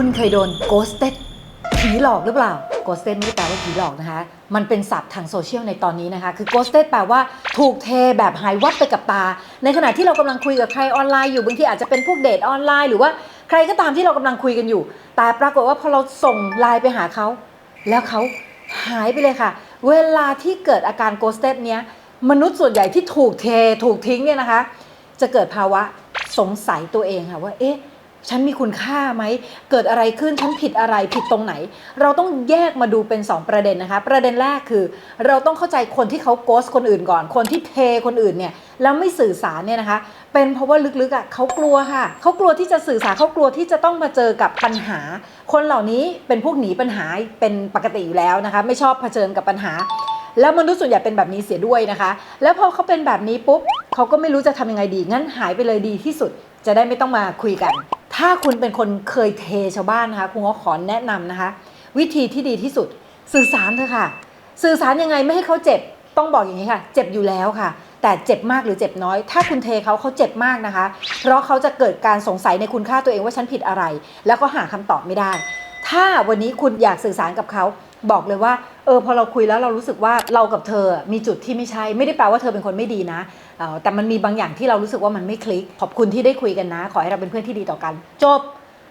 คุณเคยโดน ghosted ผีหลอกหรือเปล่า ghosted ไม่ได้แปลว่าผีหลอกนะคะ มันเป็นศัพท์ทางโซเชียลในตอนนี้นะคะ คือ ghosted แปลว่าถูกเทแบบหายวับไปกับตา ในขณะที่เรากำลังคุยกับใครออนไลน์อยู่บางทีอาจจะเป็นพวกเดทออนไลน์หรือว่าใครก็ตามที่เรากำลังคุยกันอยู่ แต่ปรากฏว่าพอเราส่งไลน์ไปหาเขา แล้วเขาหายไปเลยค่ะ เวลาที่เกิดอาการ ghosted เนี้ยมนุษย์ส่วนใหญ่ที่ถูกเทถูกทิ้งเนี่ยนะคะ จะเกิดภาวะสงสัยตัวเองค่ะว่าเอ๊ะ ฉันมีคุณค่าไหม เกิดอะไรขึ้น ฉันผิดอะไร ผิดตรงไหน เราต้องแยกมาดูเป็น 2 ประเด็นนะคะ ประเด็นแรกคือ เราต้องเข้าใจคนที่เขาโกสคนอื่นก่อน คนที่เทคนอื่นเนี่ย แล้วไม่สื่อสารเนี่ยนะคะ เป็นเพราะว่าลึกๆอะเขากลัวค่ะ เขากลัวที่จะสื่อสาร เขากลัวที่จะต้องมาเจอกับปัญหา คนเหล่านี้เป็นพวกหนีปัญหา เป็นปกติอยู่แล้วนะคะ ไม่ชอบเผชิญกับปัญหา แล้วมนุษย์ส่วนใหญ่เป็นแบบนี้เสียด้วยนะคะ แล้วพอเขาเป็นแบบนี้ปุ๊บ เขาก็ไม่รู้จะทำยังไงดี งั้นหายไปเลยดีที่สุด จะได้ไม่ต้องมาคุยกัน ถ้าคุณเป็นคนเคยเทชาวบ้านนะคะคุณก็ขอแนะนำนะคะ วิธีที่ดีที่สุดสื่อสารเถอะค่ะ สื่อสารยังไงไม่ให้เขาเจ็บต้องบอกอย่างนี้ค่ะ เจ็บอยู่แล้วค่ะ แต่เจ็บมากหรือเจ็บน้อย ถ้าคุณเทเขาเขาเจ็บมากนะคะ เพราะเขาจะเกิดการสงสัยในคุณค่าตัวเองว่าฉันผิดอะไร แล้วก็หาคำตอบไม่ได้ ถ้าวันนี้คุณอยากสื่อสารกับเขา บอกเลยว่าเออพอเราคุยแล้วเรารู้สึกว่าเรากับเธอมีจุดที่ไม่ใช่ ไม่ได้แปลว่าเธอเป็นคนไม่ดีนะออแต่มันมีบางอย่างที่เรารู้สึกว่ามันไม่คลิก ขอบคุณที่ได้คุยกันนะ ขอให้เราเป็นเพื่อนที่ดีต่อกัน จบ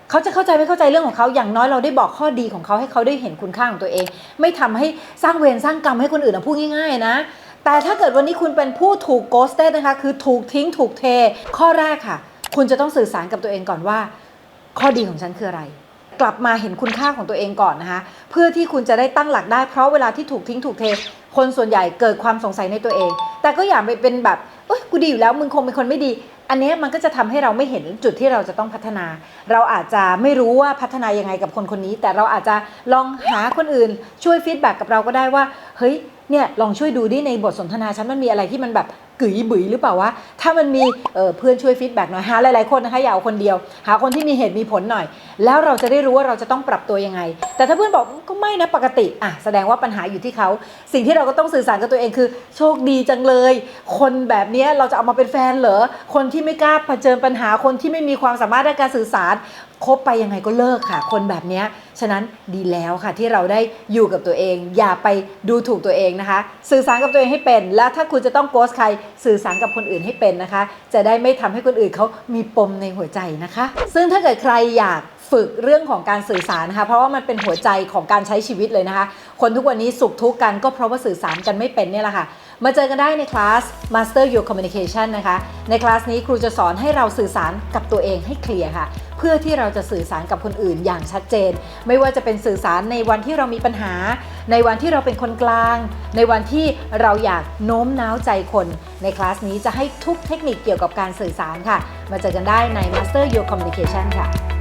เขาจะเข้าใจไม่เข้าใจเรื่องของเขาอย่างน้อยเราได้บอกข้อดีของเขาให้เขาได้เห็นคุณค่าของตัวเอง ไม่ทำให้สร้างเวรสร้างกรรมให้คนอื่นนะพูดง่าย ๆ นะ แต่ถ้าเกิดวันนี้คุณเป็นผู้ถูกโกสเตนะคะ คือถูกทิ้งถูกเท ข้อแรกค่ะ คุณจะต้องสื่อสารกับตัวเองก่อนว่า ข้อดีของฉันคืออะไร กลับมาเห็นคุณค่าของตัวเองก่อนนะคะ เพื่อที่คุณจะได้ตั้งหลักได้เพราะเวลาที่ถูกทิ้งถูกเท คนส่วนใหญ่เกิดความสงสัยในตัวเอง แต่ก็อย่าไปเป็นแบบเอ้ยกูดีอยู่แล้วมึงคงเป็นคนไม่ดี อันนี้มันก็จะทำให้เราไม่เห็นจุดที่เราจะต้องพัฒนา เราอาจจะไม่รู้ว่าพัฒนายังไงกับคนคนนี้ แต่เราอาจจะลองหาคนอื่น ช่วยฟีดแบ็กกับเราก็ได้ว่าเฮ้ยเนี่ยลองช่วยดูดิในบทสนทนาฉันมันมีอะไรที่มันแบบกึ๋ยบุ๋ยหรือเปล่าวะถ้ามันมีเเพื่อนช่วยฟีดแบ็กหน่อยหาหลายๆคนนะคะอย่าเอาคนเดียว หาคนที่มีเหตุมีผลหน่อย แล้วเราจะได้รู้ว่าเราจะต้องปรับตัวยังไง แต่ถ้าเพื่อนบอกก็ไม่นะปกติอะแสดงว่าปัญหาอยู่ที่เขาสิ่งที่เราก็ต้องสื่อสารกับตัวเองคือ โชคดีจังเลย คนแบบนี้เราจะเอามาเป็นแฟนเหรอคนที่ไม่กล้าเผชิญปัญหาคนที่ไม่มีความสามารถในการสื่อสารคบไปยังไงก็เลิกค่ะ คนแบบนี้ฉะนั้นดีแล้วค่ะที่เราได้อยู่กับตัวเอง อย่าไปดูถูกตัวเองนะคะ สื่อสารกับตัวเองให้เป็น และถ้าคุณจะต้องโกสใครสื่อสารกับคนอื่นให้เป็นนะคะ จะได้ไม่ทำให้คนอื่นเขามีปมในหัวใจนะคะ ซึ่งถ้าเกิดใครอยาก ฝึกเรื่องของการสื่อสารนะคะเพราะว่ามันเป็นหัวใจของการใช้ชีวิตเลยนะคะ คนทุกวันนี้สุขทุกข์กันก็เพราะว่าสื่อสารกันไม่เป็นเนี่ยแหละค่ะ มาเจอกันได้ในคลาส Master Your Communication นะคะ ในคลาสนี้ครูจะสอนให้เราสื่อสารกับตัวเองให้เคลียร์ค่ะเพื่อที่เราจะสื่อสารกับคนอื่นอย่างชัดเจน ไม่ว่าจะเป็นสื่อสารในวันที่เรามีปัญหา ในวันที่เราเป็นคนกลาง ในวันที่เราอยากโน้มน้าวใจคน ในคลาสนี้จะให้ทุกเทคนิคเกี่ยวกับการสื่อสารค่ะ มาเจอกันได้ใน Master Your Communication ค่ะ